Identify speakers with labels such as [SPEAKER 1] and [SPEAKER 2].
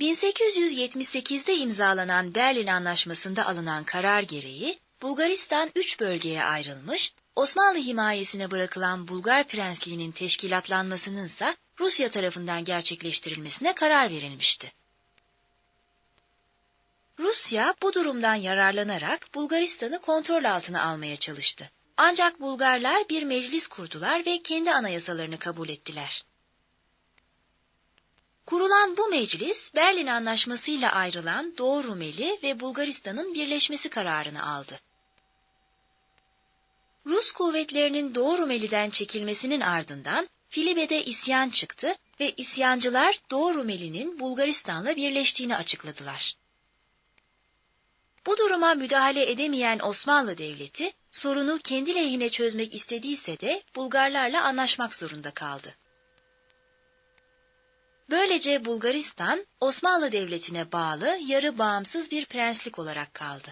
[SPEAKER 1] 1878'de imzalanan Berlin Anlaşması'nda alınan karar gereği Bulgaristan üç bölgeye ayrılmış, Osmanlı himayesine bırakılan Bulgar Prensliği'nin teşkilatlanmasının ise Rusya tarafından gerçekleştirilmesine karar verilmişti. Rusya bu durumdan yararlanarak Bulgaristan'ı kontrol altına almaya çalıştı. Ancak Bulgarlar bir meclis kurdular ve kendi anayasalarını kabul ettiler. Kurulan bu meclis, Berlin Anlaşması'yla ayrılan Doğu Rumeli ve Bulgaristan'ın birleşmesi kararını aldı. Rus kuvvetlerinin Doğu Rumeli'den çekilmesinin ardından Filibe'de isyan çıktı ve isyancılar Doğu Rumeli'nin Bulgaristan'la birleştiğini açıkladılar. Bu duruma müdahale edemeyen Osmanlı Devleti, sorunu kendi lehine çözmek istediyse de Bulgarlarla anlaşmak zorunda kaldı. Böylece Bulgaristan, Osmanlı Devleti'ne bağlı yarı bağımsız bir prenslik olarak kaldı.